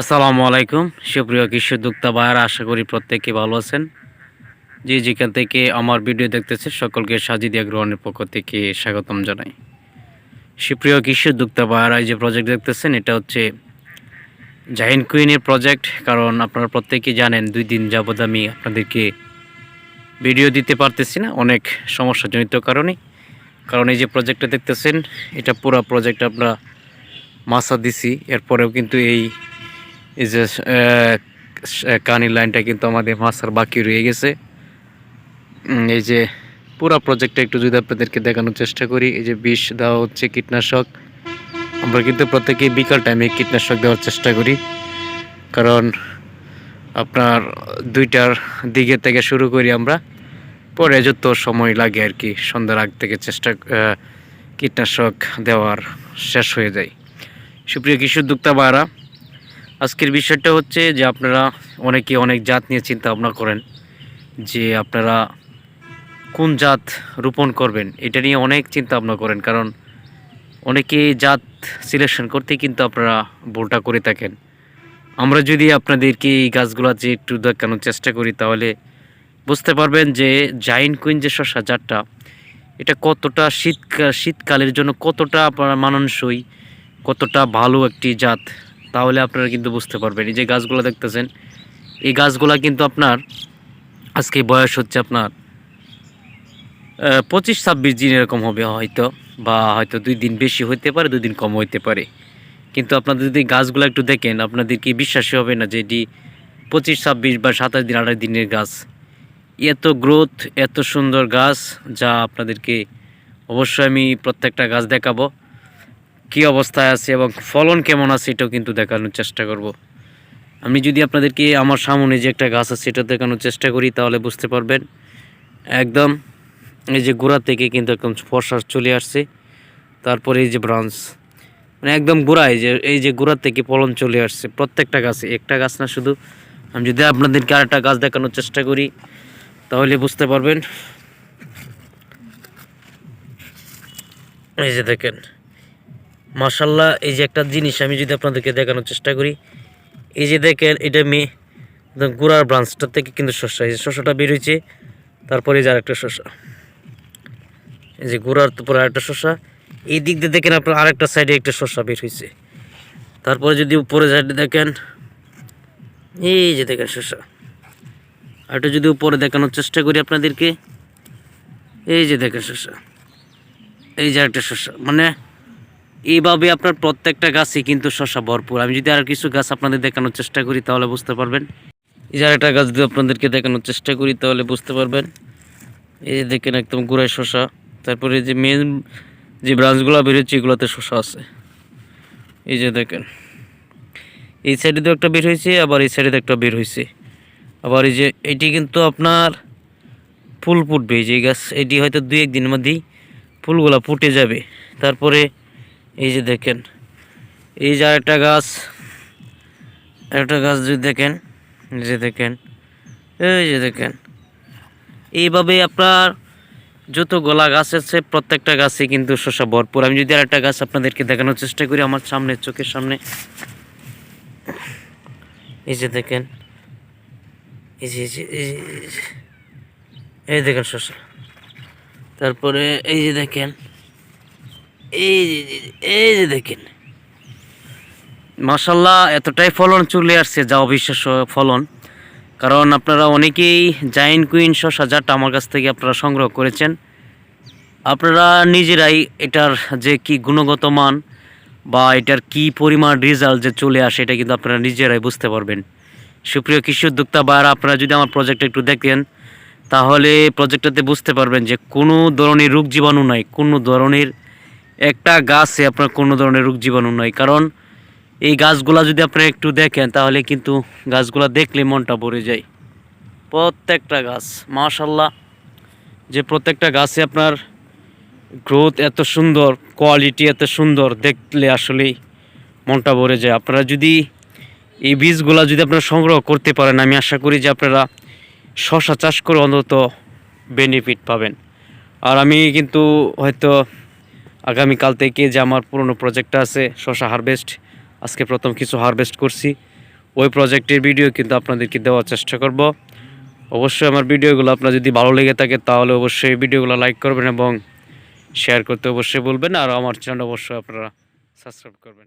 আসসালামু আলাইকুম। সুপ্রিয় কৃষি উদ্যোক্তা ভাইয়ারা, আশা করি প্রত্যেকে ভালো আছেন। যে যেখান থেকে আমার ভিডিও দেখতেছে সকলকে সাজিদিয়া গ্রহণের পক্ষ থেকে স্বাগতম জানাই। সুপ্রিয় কৃষি উদ্যোক্তা ভাইয়ারা, এই যে প্রজেক্ট দেখতেছেন, এটা হচ্ছে জাহিন কুইনের প্রজেক্ট কারণ আপনারা প্রত্যেকেই জানেন, দুই দিন যাবৎ আমি আপনাদেরকে ভিডিও দিতে পারতেছি না, অনেক সমস্যাজনিত কারণে। কারণ এই যে প্রজেক্টটা দেখতেছেন, এটা পুরো প্রজেক্ট আমরা মাসা দিছি, এরপরেও কিন্তু এই এই যে আহ, কানি লাইনটা কিন্তু আমাদের মাসার বাকি রয়ে গেছে। এই যে পুরো প্রজেক্টটা একটু যদি আপনাদেরকে দেখানোর চেষ্টা করি এই যে বিষ দেওয়া হচ্ছে কীটনাশক। আমরা কিন্তু প্রত্যেকেই বিকাল টাইমে কীটনাশক দেওয়ার চেষ্টা করি। কারণ আপনার দুইটার দিকে থেকে শুরু করি আমরা পরে যত সময় লাগে আর কি সন্ধ্যার আগ থেকে চেষ্টা কীটনাশক দেওয়ার শেষ হয়ে যায়। সুপ্রিয় কৃষি উদ্যোক্তা বারা আজকের বিষয়টা হচ্ছে যে আপনারা অনেকে অনেক জাত নিয়ে চিন্তা ভাবনা করেন যে আপনারা কোন জাত রোপণ করবেন, এটা নিয়ে অনেক চিন্তা ভাবনা করেন। কারণ অনেকে জাত সিলেকশন করতে কিন্তু আপনারা ভুলটা করে থাকেন। আমরা যদি আপনাদেরকে এই গাছগুলো যে একটু দেখানোর চেষ্টা করি, তাহলে বুঝতে পারবেন যে জাইন কুইন যে শসা জাতটা, এটা কতটা শীতকাল শীতকালের জন্য কতটা আপনার মানানসই, কতটা ভালো একটি জাত তাহলে আপনারা কিন্তু বুঝতে পারবেন। এই যে গাছগুলো দেখতেছেন, এই গাছগুলা কিন্তু আপনার আজকে বয়স হচ্ছে আপনার পঁচিশ ছাব্বিশ দিন এরকম হবে হয়তো, বা হয়তো দুই দিন বেশি হইতে পারে, দুই দিন কম হইতে পারে। কিন্তু আপনাদের যদি গাছগুলো একটু দেখেন, আপনাদের কি বিশ্বাসই হবে না যে এটি পঁচিশ, ছাব্বিশ বা সাতাশ দিন, আঠাশ দিনের গাছ? এত গ্রোথ এত সুন্দর গাছ, যা আপনাদেরকে অবশ্যই আমি প্রত্যেকটা গাছ দেখাবো। কি অবস্থায় আছে এবং ফলন কেমন আছে এটাও কিন্তু দেখানোর চেষ্টা করব। আমি যদি আপনাদেরকে আমার সামনে যে একটা গাছ আছে সেটা দেখানোর চেষ্টা করি, তাহলে বুঝতে পারবেন। একদম এই যে গোড়া থেকে কিন্তু একদম ফর্সা চলে আসছে। তারপরে এই যে ব্রাঞ্চ মানে একদম গোড়ায় যে, এই যে গোড়া থেকে ফলন চলে আসছে। প্রত্যেকটা গাছে, একটা গাছ না শুধু। আমি যদি আপনাদেরকে আরেকটা গাছ দেখানোর চেষ্টা করি, তাহলে বুঝতে পারবেন। এই যে দেখেন মাশাল্লাহ এই যে একটা জিনিস আমি যদি আপনাদেরকে দেখানোর চেষ্টা করি, এই যে দেখেন, এটা মেয়ে গোড়ার ব্রাঞ্চটা থেকে কিন্তু শস্য এই যে শস্যটা বের হয়েছে, তারপরে যে আরেকটা শস্য এই যে গোড়ার উপরে আরেকটা শস্য এই দিক দিয়ে দেখেন আপনার আরেকটা সাইডে একটা শস্য বের হয়েছে। তারপরে যদি উপরে সাইডে দেখেন, এই যে দেখেন শস্য আরেকটা যদি উপরে দেখানোর চেষ্টা করি আপনাদেরকে, এই যে দেখেন শস্য এই যে আরেকটা শস্য মানে এইভাবে আপনার প্রত্যেকটা গাছই কিন্তু শশা ভরপুর। আমি যদি আর কিছু গাছ আপনাদের দেখানোর চেষ্টা করি, তাহলে বুঝতে পারবেন। এই যে আরেকটা গাছ যদি আপনাদেরকে দেখানোর চেষ্টা করি, তাহলে বুঝতে পারবেন। এই যে দেখেন একদম গুড়ায় শশা। তারপরে যে মেন যে ব্রাঞ্চগুলো বেরোচ্ছে, এগুলোতে শশা আছে। এই যে দেখেন। এই সাইডে তো একটা বের হয়েছে, আবার এই সাইডে একটা বের হয়েছে। আবার এই যে এটি কিন্তু আপনার ফুল ফুটবে। এই যে গাছ, এটি হয়তো দুই একদিনের মধ্যেই ফুলগুলা ফুটে যাবে। তারপরে এই যে দেখেন, এই যে আরেকটা গাছ একটা গাছ যদি দেখেন যে দেখেন, এই যে দেখেন এইভাবে আপনার যত গোলা গাছ আছে, প্রত্যেকটা গাছে কিন্তু শসা ভরপুর। আমি যদি আরেকটা গাছ আপনাদেরকে দেখানোর চেষ্টা করি, আমার সামনে, চোখের সামনে। এই যে দেখেন এই যে, এই দেখেন শসা। তারপরে এই যে দেখেন এই এই যে দেখেন। মাসাল্লাহ এতটাই ফলন চলে আসছে, যা অবিশ্বাস্য ফলন। কারণ আপনারা অনেকেই জাইন কুইন শসা জাতটা আমার কাছ থেকে আপনারা সংগ্রহ করেছেন। আপনারা নিজেরাই এটার যে কি গুণগত মান বা এটার কি পরিমাণ রেজাল্ট যে চলে আসে, এটা কিন্তু আপনারা নিজেরাই বুঝতে পারবেন। সুপ্রিয় কৃষি উদ্যোক্তা বা আপনারা যদি আমার প্রজেক্টটা একটু দেখেন, তাহলে প্রজেক্টটাতে বুঝতে পারবেন যে কোনো ধরনের রোগ জীবাণু নাই, কোনো ধরনের একটা গাছে আপনার কোনো ধরনের রোগ জীবাণু নাই। কারণ এই গাছগুলা যদি আপনারা একটু দেখেন, তাহলে কিন্তু গাছগুলা দেখলে মনটা ভরে যায়। প্রত্যেকটা গাছ মাশাল্লাহ যে প্রত্যেকটা গাছে আপনার গ্রোথ এত সুন্দর কোয়ালিটি এত সুন্দর, দেখলে আসলেই মনটা ভরে যায়। আপনারা যদি এই বীজগুলা যদি আপনারা সংগ্রহ করতে পারেন, আমি আশা করি যে আপনারা শশা চাষ করে অন্তত বেনিফিট পাবেন। আর আমি কিন্তু হয়তো আগামীকাল থেকে যে আমার পুরনো প্রজেক্টটা আছে, শশা হারভেস্ট আজকে প্রথম কিছু হারভেস্ট করছি। ওই প্রজেক্টের ভিডিও কিন্তু আপনাদেরকে দেওয়ার চেষ্টা করব। অবশ্যই আমার ভিডিওগুলো আপনার যদি ভালো লেগে থাকে, তাহলে অবশ্যই ভিডিওগুলো লাইক করবেন এবং শেয়ার করতে অবশ্যই বলবেন আর আমার চ্যানেল অবশ্যই আপনারা সাবস্ক্রাইব করবেন।